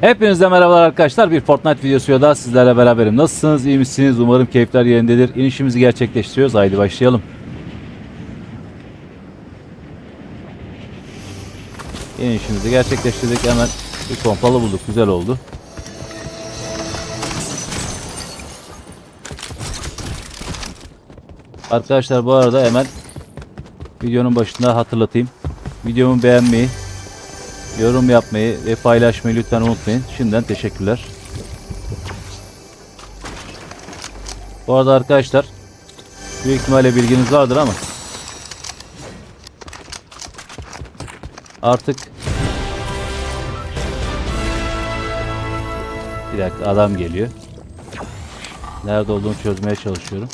Hepinize merhabalar arkadaşlar. Bir Fortnite videosuyla daha sizlerle beraberim. Nasılsınız? iyi misiniz? Umarım keyifler yerindedir. İnişimizi gerçekleştiriyoruz. Haydi başlayalım. İnişimizi gerçekleştirdik. Hemen bir pompalı bulduk. Güzel oldu. Arkadaşlar bu arada hemen videonun başında hatırlatayım. Videomu beğenmeyi, yorum yapmayı ve paylaşmayı lütfen unutmayın. Şimdiden teşekkürler. Bu arada arkadaşlar büyük ihtimalle bilginiz vardır ama artık bir dakika adam geliyor. Nerede olduğunu çözmeye çalışıyorum.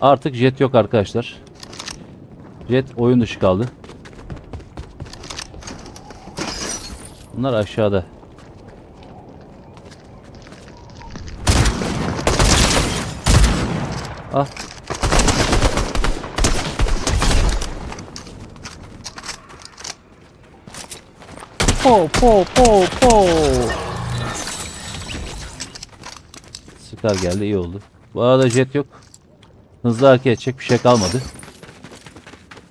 Artık jet yok arkadaşlar. Jet oyun dışı kaldı. Bunlar aşağıda. Ah. Po po po po. Sıkar geldi iyi oldu. Bu arada jet yok. Hızlı hareket edecek bir şey kalmadı.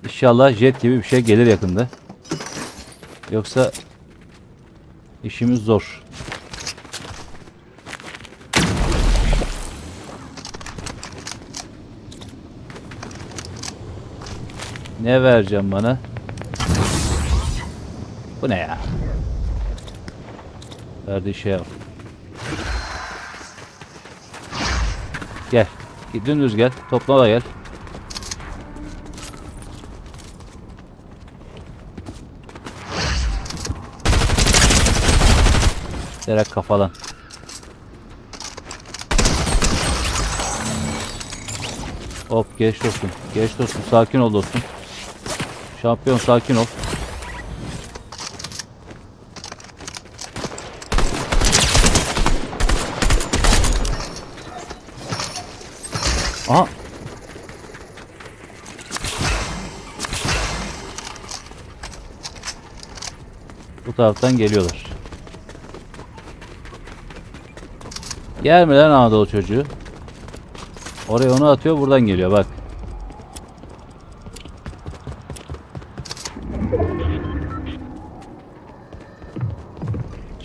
İnşallah jet gibi bir şey gelir yakında. Yoksa işimiz zor. Ne vereceğim bana? Bu ne ya? Verdiği şeye bak. Gel. Dümdüz gel. Toplama gel. Direkt kafalan. Hop geç dostum. Geç dostum. Sakin ol dostum. Şampiyon sakin ol. Aha. Bu taraftan geliyorlar. Gelmeden Anadolu çocuğu. Oraya onu atıyor buradan geliyor bak.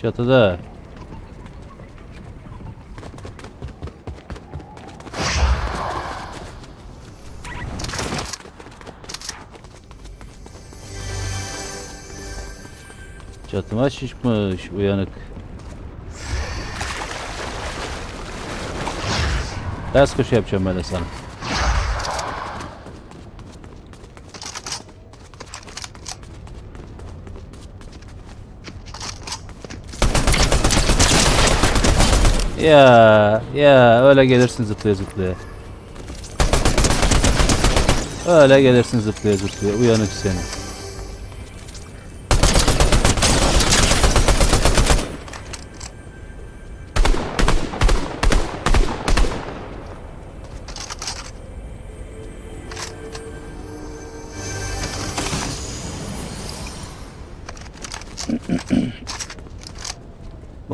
Çatıda. Çatıma şişmiş uyanık. Ters köşe yapacağım ben de sana. Ya ya öyle gelirsin zıplaya zıplaya. Öyle gelirsin zıplaya zıplaya uyanık seni.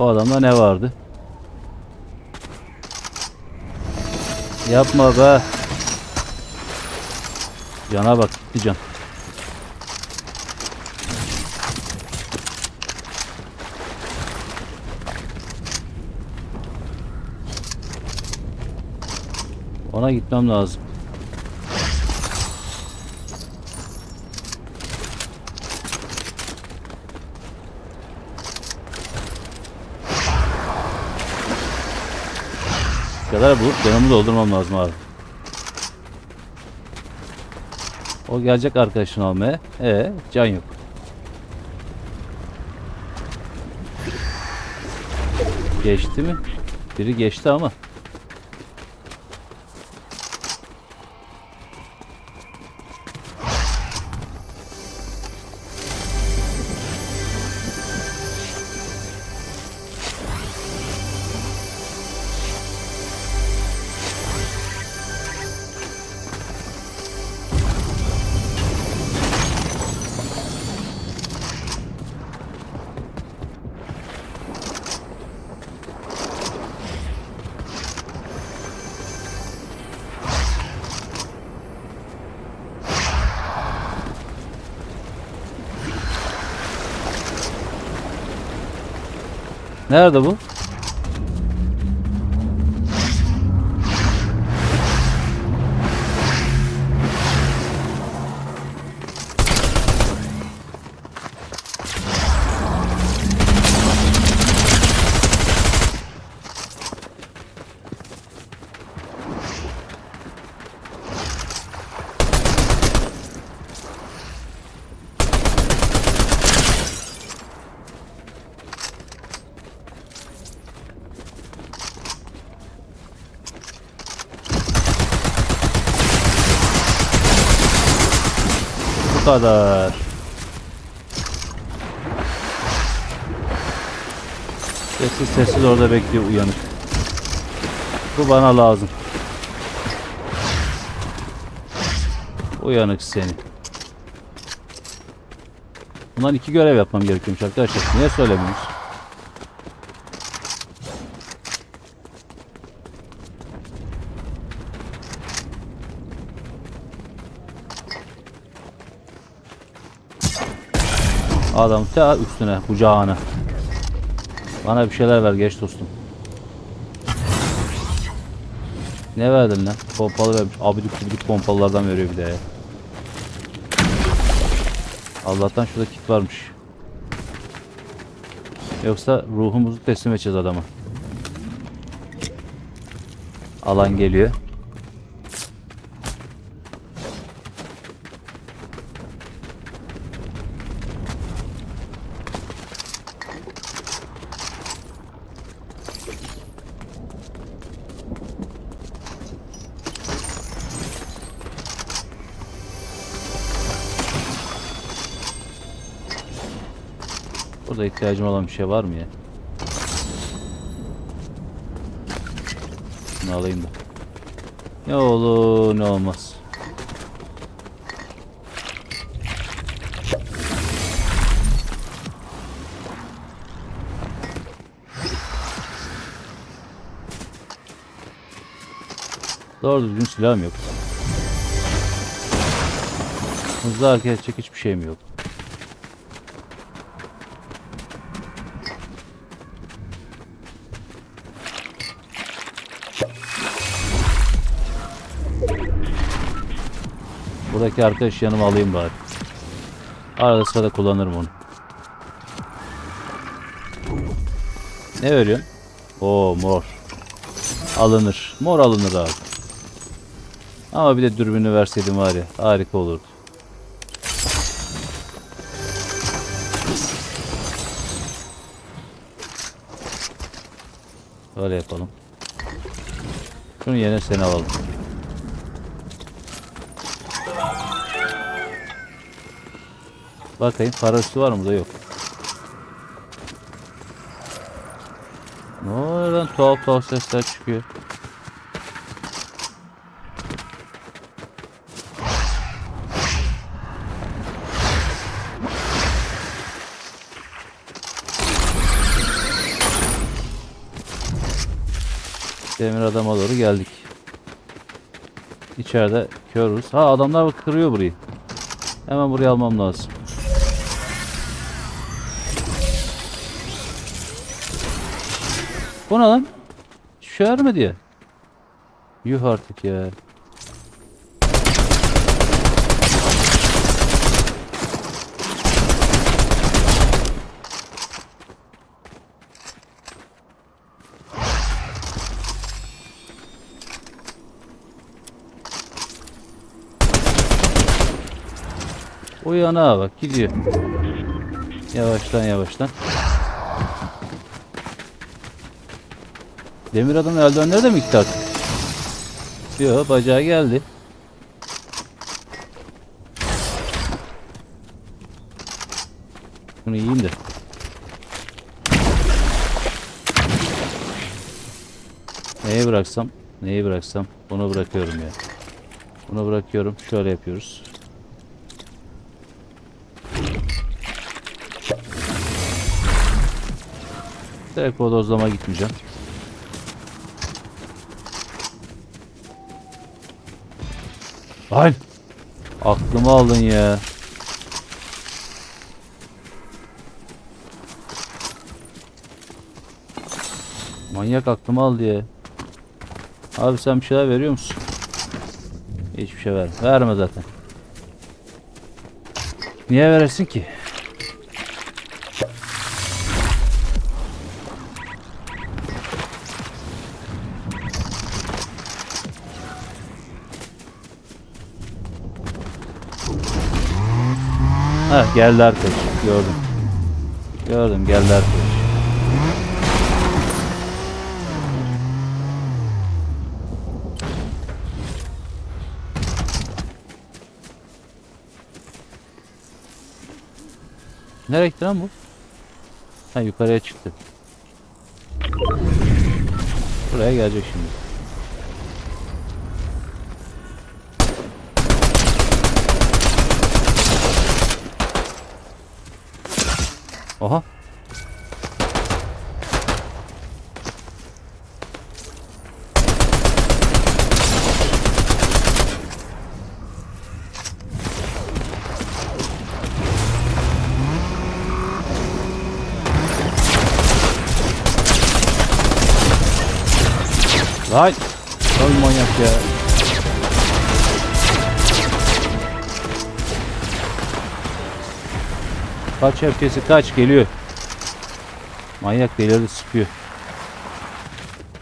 Bu adamda ne vardı? Yapma be. Cana bak gitti can. Ona gitmem lazım. Kadar bulup canımı doldurmam lazım abi. O gelecek arkadaşını almaya. Ee, can yok. Geçti mi? Biri geçti ama. Nerede bu? Kadar. Sessiz sessiz orada bekliyor uyanık. Bu bana lazım. Uyanık seni. Bundan iki görev yapmam gerekiyormuş arkadaşlar. Niye söylemiyorsunuz? Adam ta üstüne, kucağına. Bana bir şeyler ver geç dostum. Ne verdin lan? Pompalı vermiş. Abidik gubidik pompalılardan veriyor bir de. Allah'tan şurada kit varmış. Yoksa ruhumuzu teslim edeceğiz adama. Alan geliyor. İhtiyacım olan bir şey var mı ya? Şunu alayım da. Ne olur ne olmaz. Doğru düzgün silahım yok. Hızlı hareket edecek hiçbir şeyim yok. Buradaki arkadaş yanıma alayım bari. Arada sırada kullanırım onu. Ne veriyorsun? Oo mor. Alınır. Mor alınır abi. Ama bir de dürbünü verseydim var ya harika olurdu. Öyle yapalım. Şunu yerine seni alalım. Bakayım parası var mı da yok. Ne oluyor lan tuhaf tuhaf sesler çıkıyor. Demir adama doğru geldik. İçeride körüz. Ha adamlar kırıyor burayı. Hemen burayı almam lazım. Bu ne lan? Şer mi diye? Yuh artık ya. Uyana bak gidiyor. Yavaştan yavaştan. Demir adamın eldivenleri de mi gitti artık? Yok bacağı geldi. Bunu yiyeyim de. Neyi bıraksam? Neyi bıraksam? Bunu bırakıyorum ya. Bunu bırakıyorum. Şöyle yapıyoruz. Direkt bodozlama gitmeyeceğim. Lan! Aklımı aldın ya. Manyak aklımı al diye. Abi sen bir şeyler veriyor musun? Hiçbir şey ver. Verme zaten. Niye verirsin ki? Geldi arkadaş. Gördüm. Gördüm geldi arkadaş. Nereye gitti lan bu? Ha yukarıya çıktı. Buraya gelecek şimdi. Oha. Lan! Öl manyak ya. Kaç herkesi kaç geliyor. Manyak delirdi sıkıyor.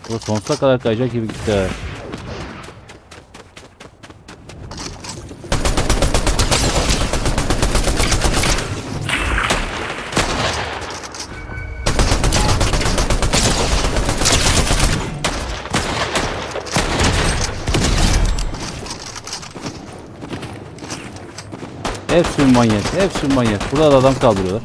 Bu sonsuza kadar kayacak gibi gitti ha. Hepsi manyak, hepsi manyak. Burada da adam kaldırıyorlar.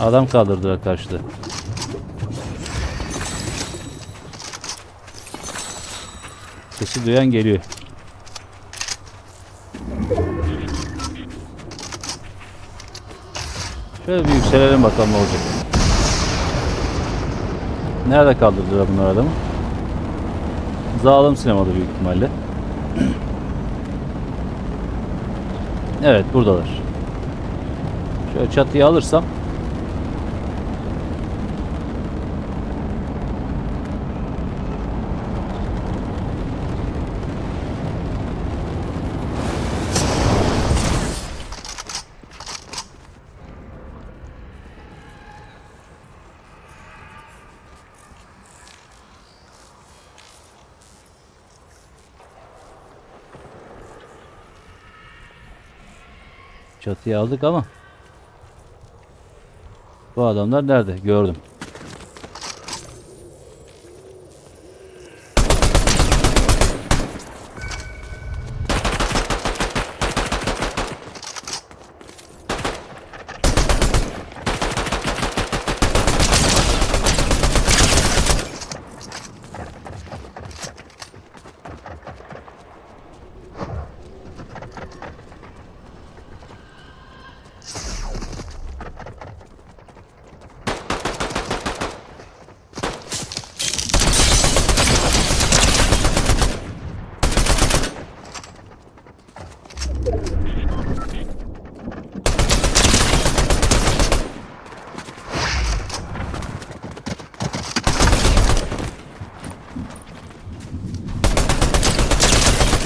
Adam kaldırdılar karşıda. Sesi duyan geliyor. Şöyle bir yükselelim bakalım ne olacak. Nerede kaldırdılar bunlar adamı? Zalim sinemada büyük ihtimalle. Evet buradalar. Şöyle çatıyı alırsam Çatıya aldık ama bu adamlar nerede? Gördüm.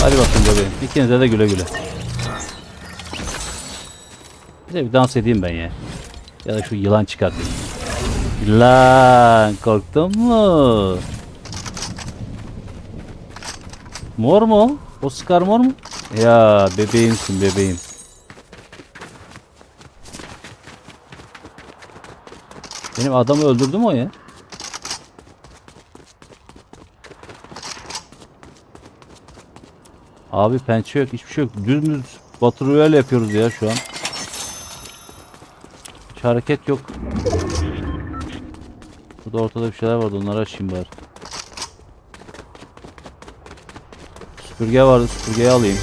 Hadi bakın bebeğim. İkinize de güle güle. Bir de bir dans edeyim ben ya. Ya da şu yılan çıkartayım. Yılan korktun mu? Mor mu? o? Scar mor mu? Ya bebeğimsin bebeğim. Benim adamı öldürdü mü o ya? Abi pençe yok, hiçbir şey yok. Dümdüz Battle Royale yapıyoruz ya şu an. Hiç hareket yok. Burada ortada bir şeyler vardı, onları açayım bari. Süpürge vardı, süpürgeyi alayım.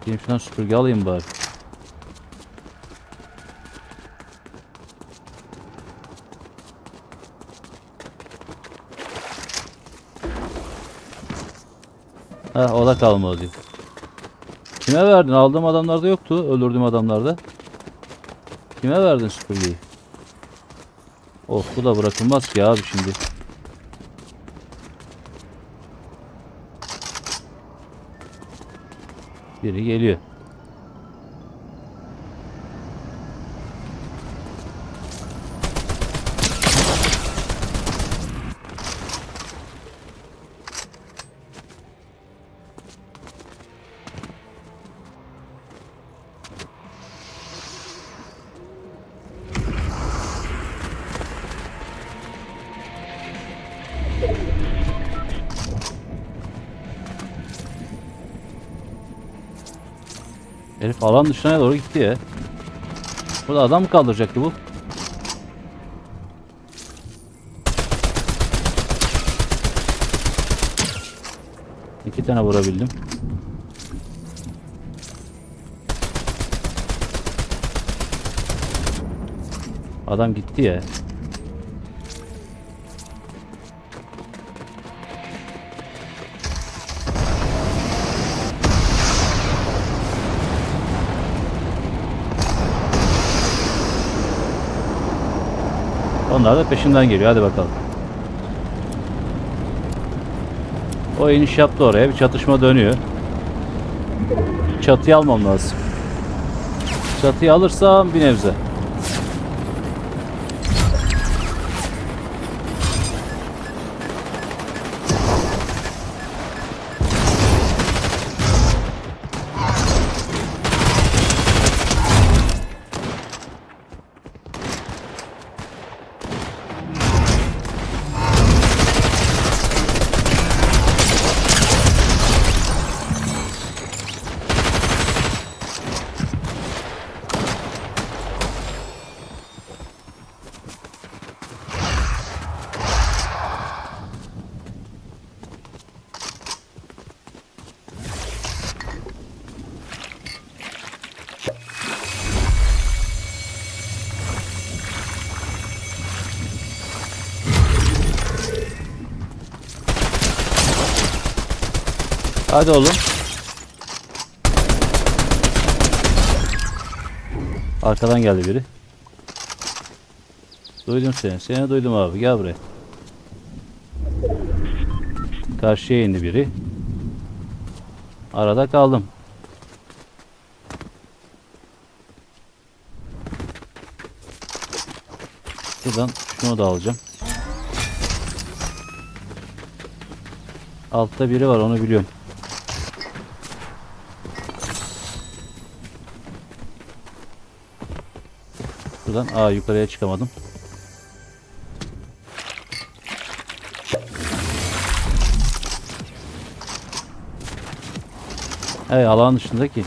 Gideyim şuradan süpürge alayım bari. Ha o da kalmadı diyor. Kime verdin? Aldığım adamlarda yoktu. Öldürdüğüm adamlarda. Kime verdin süpürgeyi? Oh bu da bırakılmaz ki abi şimdi. Biri geliyor. Herif alan dışına doğru gitti ya. Burada adam mı kaldıracaktı bu? İki tane vurabildim. Adam gitti ya. Onlar da peşinden geliyor. Hadi bakalım. O iniş yaptı oraya. Bir çatışma dönüyor. Çatıyı almam lazım. Çatıyı alırsam bir nebze. Hadi oğlum. Arkadan geldi biri. Duydum seni. Seni duydum abi. Gel buraya. Karşıya indi biri. Arada kaldım. Buradan şunu da alacağım. Altta biri var onu biliyorum. Buradan aa yukarıya çıkamadım. Evet alan dışındaki.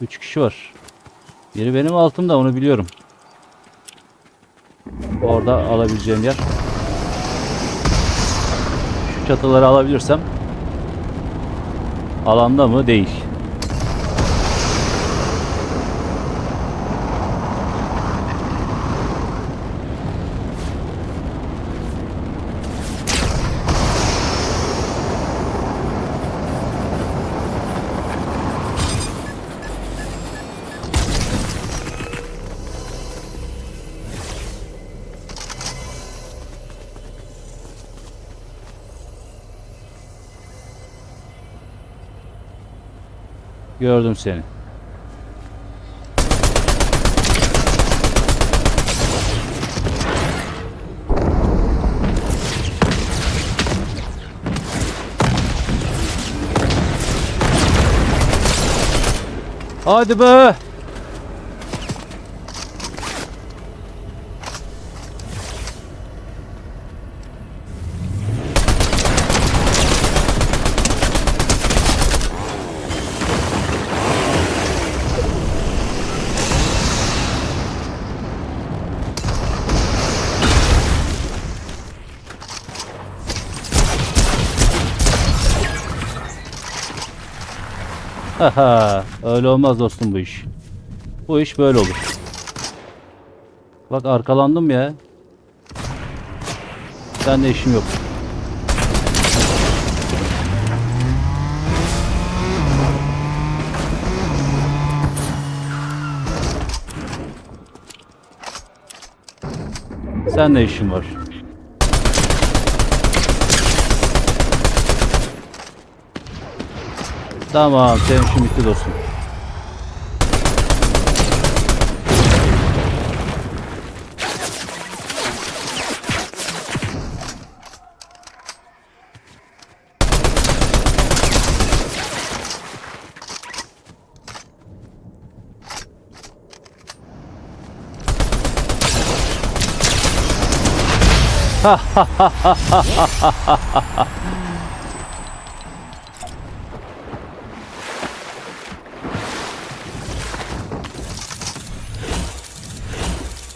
Üç kişi var. Biri benim altımda onu biliyorum. Orada alabileceğim yer. Çatıları alabilirsem alanda mı değil. Gördüm seni. Hadi be. Haha, öyle olmaz dostum bu iş. Bu iş böyle olur. Bak arkalandım ya. Sen de işim yok. Sen de işin var. Tamam, senin işin bitti dostum.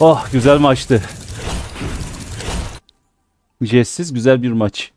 Oh, güzel maçtı. Jetsiz güzel bir maç.